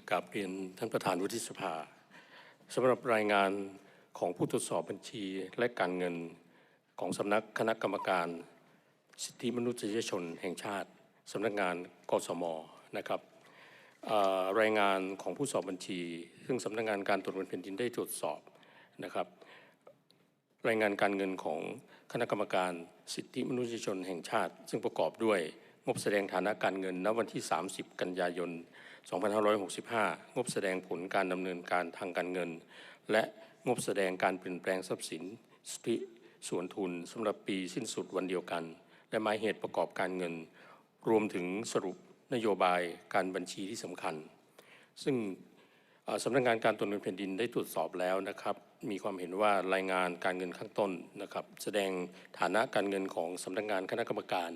กราบเรียนท่านประธานวุฒิสภาสำหรับรายงานของผู้ตรวจสอบบัญชีและการเงินของสำนักคณะกรรมการ สิทธิมนุษยชนแห่งชาติสำนักงานกสมนะครับรายงานของผู้สอบบัญชี ซึ่งสำนักงานการตรวจเงินแผ่นดินได้ตรวจสอบนะครับ รายงานการเงินของคณะกรรมการสิทธิมนุษยชนแห่งชาติ ซึ่งประกอบด้วยงบแสดงฐานะการเงินณวันที่ 30 กันยายน 2565 งบแสดงผลการดำเนินการทางการเงิน และงบแสดงการเปลี่ยนแปลงทรัพย์สินสติส่วนทุนสำหรับปีสิ้นสุดวันเดียวกัน และหมายเหตุประกอบการเงิน รวมถึงสรุปนโยบายการบัญชีที่สำคัญ ซึ่งสำนักงานการตรวจเงินแผ่นดินได้ตรวจสอบแล้วนะครับ มีความเห็นว่ารายงานการเงินข้างต้นนะครับ แสดงฐานะการเงินของสำนักงานคณะกรรมการ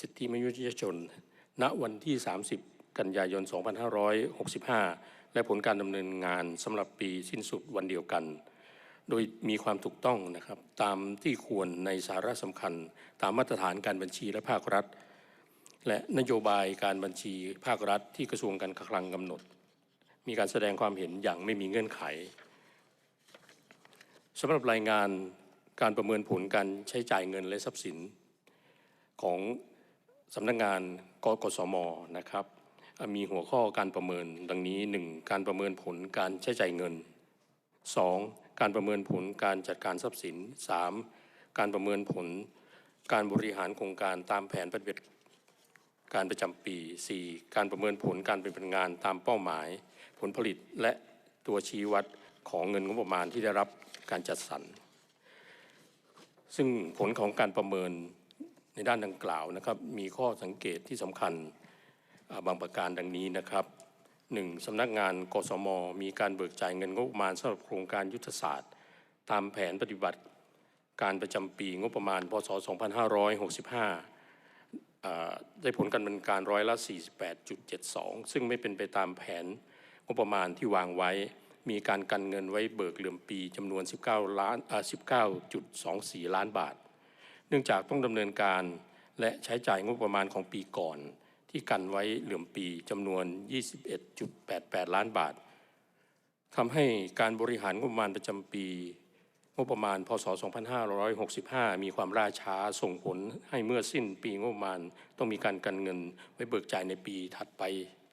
สิทธิมนุษยชน ณวันที่ 30 กันยายน 2565 และผลการดำเนินงานสำหรับปีสิ้นสุดวันเดียวกัน โดยมีความถูกต้องนะครับตามที่ควรในสาระสำคัญ ตามมาตรฐานการบัญชีและภาครัฐ และนโยบายการบัญชีภาครัฐที่กระทรวงการคลังกำหนด มีการแสดงความเห็นอย่างไม่มีเงื่อนไขสำหรับรายงานการประเมินผลการใช้จ่ายเงินและทรัพย์สินของสำนักงานกกสมนะครับ มีหัวข้อการประเมินดังนี้ 1. การประเมินผลการใช้จ่ายเงิน 2. การประเมินผลการจัดการทรัพย์สิน 3. การประเมินผลการบริหารโครงการตามแผนปฏิบัติการประจำปี 4. การประเมินผลการเปฏิบัติงานตามเป้าหมาย ผลผลิตและตัวชี้วัดของเงินงบประมาณที่ได้รับการจัดสรร ซึ่งผลของการประเมินในด้านดังกล่าวนะครับ มีข้อสังเกตที่สำคัญ บางประการดังนี้นะครับ 1. สำนักงานกสมมีการเบิกจ่ายเงินงบประมาณสำหรับโครงการยุทธศาสตร์ ตามแผนปฏิบัติการประจำปีงบประมาณ พศ 2565 ได้ผลการดำเนินการร้อยละ 48.72 ซึ่งไม่เป็นไปตามแผนงบประมาณที่วางไว้ มีการกันเงินไว้เบิกเหลื่อมปีจำนวน 19ล้าน19.24 ล้านบาท เนื่องจากต้องดำเนินการและใช้จ่ายงบประมาณของปีก่อน ที่กันไว้เหลื่อมปีจำนวน 21.88 ล้านบาททำให้การบริหารงบประมาณประจำปี งบประมาณพศ 2565 มีความล่าช้าส่งผลให้เมื่อสิ้นปีงบประมาณต้องมีการกันเงินไว้เบิกจ่ายในปีถัดไป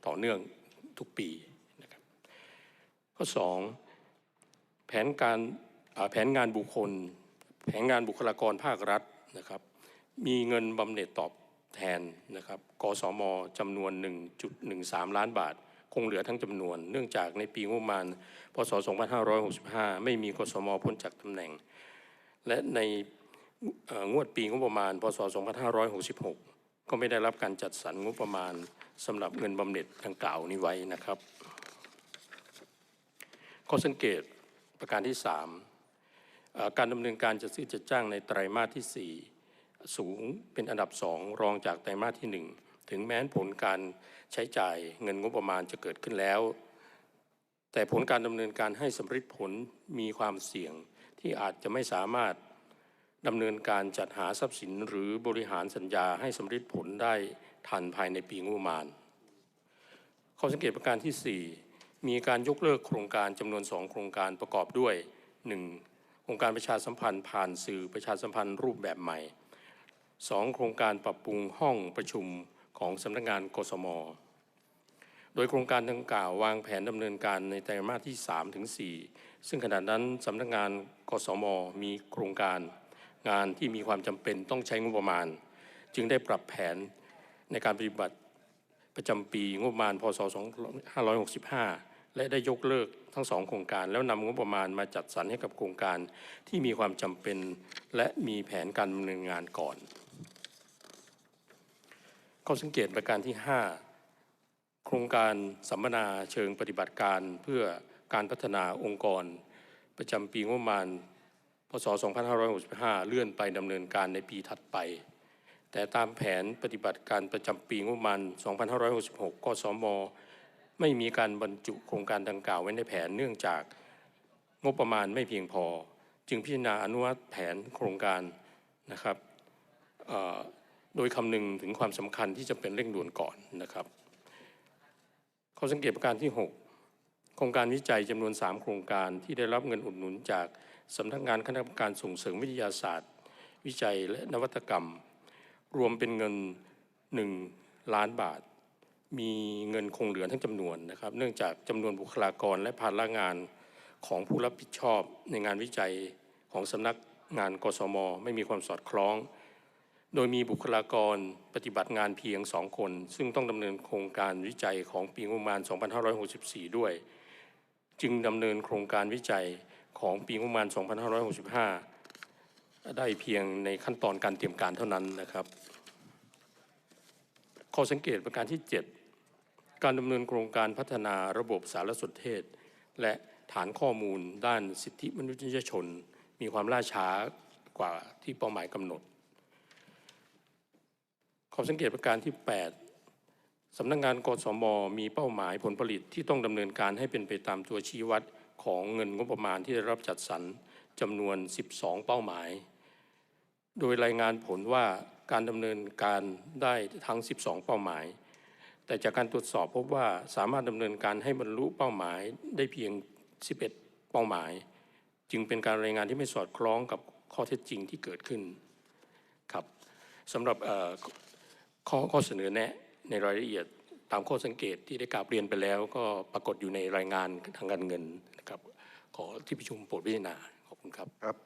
ต่อเนื่องทุกปีนะครับข้อ 2 แผนการแผนงานบุคคล แผนงานบุคลากรภาครัฐนะครับ มีเงินบำเหน็จตอบ แทนนะครับกสมจำนวน 1.13 ล้านบาท คงเหลือทั้งจำนวน เนื่องจากในปีงบประมาณ พศ 2565 ไม่มีกสมพ้นจากตำแหน่ง และในงวดปีงบประมาณ พศ 2566 ก็ไม่ได้รับการจัดสรรงบประมาณสำหรับเงินบำเหน็จดังกล่าวนี้ไว้นะครับข้อสังเกตประการที่ 3 การดำเนินการจัดซื้อจัดจ้างในไตรมาสที่ 4 สูงเป็นอันดับ2รองจากไตรมาสที่ 1 ถึงแม้ผลการใช้จ่ายเงินงบประมาณจะเกิดขึ้นแล้ว แต่ผลการดำเนินการให้สำเร็จผลมีความเสี่ยงที่อาจจะไม่สามารถดำเนินการจัดหาทรัพย์สินหรือบริหารสัญญาให้สำเร็จผลได้ทันภายในปีงบประมาณ ข้อสังเกตประการที่ 4 มีการยกเลิกโครงการจำนวน 2 โครงการประกอบด้วย 1. โครงการประชาสัมพันธ์ผ่านสื่อประชาสัมพันธ์รูปแบบใหม่ 2. โครงการปรับปรุงห้องประชุมของสำนักงานกสม โดยโครงการดังกล่าววางแผนดำเนินการในไตรมาสที่ 3 ถึง 4 ซึ่งขณะนั้นสำนักงานกสม มีโครงการงานที่มีความจำเป็นต้องใช้งบประมาณ จึงได้ปรับแผนในการปฏิบัติประจำปีงบประมาณพศ 2565 และได้ยกเลิกทั้งสองโครงการ แล้วนำงบประมาณมาจัดสรรให้กับโครงการที่มีความจำเป็น และมีแผนการดำเนินงานก่อน ข้อสังเกตประการที่ 5 โครงการสัมมนาเชิงปฏิบัติการเพื่อการพัฒนาองค์กร ประจำปีงบประมาณ พศ 2565 เลื่อนไปดำเนินการในปีถัดไป แต่ตามแผนปฏิบัติการประจำปีงบประมาณ 2566 กสม ไม่มีการบรรจุโครงการดังกล่าวไว้ในแผนเนื่องจากงบประมาณไม่เพียงพอ จึงพิจารณาอนุมัติแผนโครงการนะครับ โดยคำนึงถึงความสำคัญที่จะเป็นเร่งด่วนก่อนนะครับ ข้อสังเกตประการที่ 6 โครงการวิจัยจำนวน 3 โครงการที่ได้รับเงินอุดหนุนจากสำนักงานคณะกรรมการส่งเสริมวิทยาศาสตร์ วิจัยและนวัตกรรม รวมเป็นเงิน 1 ล้านบาท มีเงินคงเหลือทั้งจำนวนนะครับ เนื่องจากจำนวนบุคลากรและภาระงานของผู้รับผิดชอบในงานวิจัยของสำนักงานกสม ไม่มีความสอดคล้อง โดยมีบุคลากรปฏิบัติงานเพียงสองคน ซึ่งต้องดำเนินโครงการวิจัยของปีงบประมาณ 2564 ด้วย จึงดำเนินโครงการวิจัยของปีงบประมาณ 2565 ได้เพียงในขั้นตอนการเตรียมการเท่านั้นนะครับ ข้อสังเกตประการที่ 7 การดำเนินโครงการพัฒนาระบบสารสนเทศ และฐานข้อมูลด้านสิทธิมนุษยชน มีความล่าช้ากว่าที่เป้าหมายกำหนด ข้อสังเกตประการที่ 8สำนักงานกสมมีเป้าหมายผลผลิตที่ต้องดำเนินการให้เป็นไปตามตัวชี้วัดของเงินงบประมาณที่ได้รับจัดสรรจำนวน 12 เป้าหมาย โดยรายงานผลว่าการดำเนินการได้ทั้ง 12 เป้าหมาย แต่จากการตรวจสอบพบว่าสามารถดำเนินการให้บรรลุเป้าหมายได้เพียง 11 เป้าหมาย จึงเป็นการรายงานที่ไม่สอดคล้องกับข้อเท็จจริงที่เกิดขึ้นครับสำหรับ ข้อข้อเสนอแนะในรายละเอียดตามข้อสังเกตที่ได้กล่าวเรียนไปแล้ว ก็ปรากฏอยู่ในรายงานทางการเงินนะครับ ขอที่ประชุมโปรดพิจารณาขอบคุณครับครับ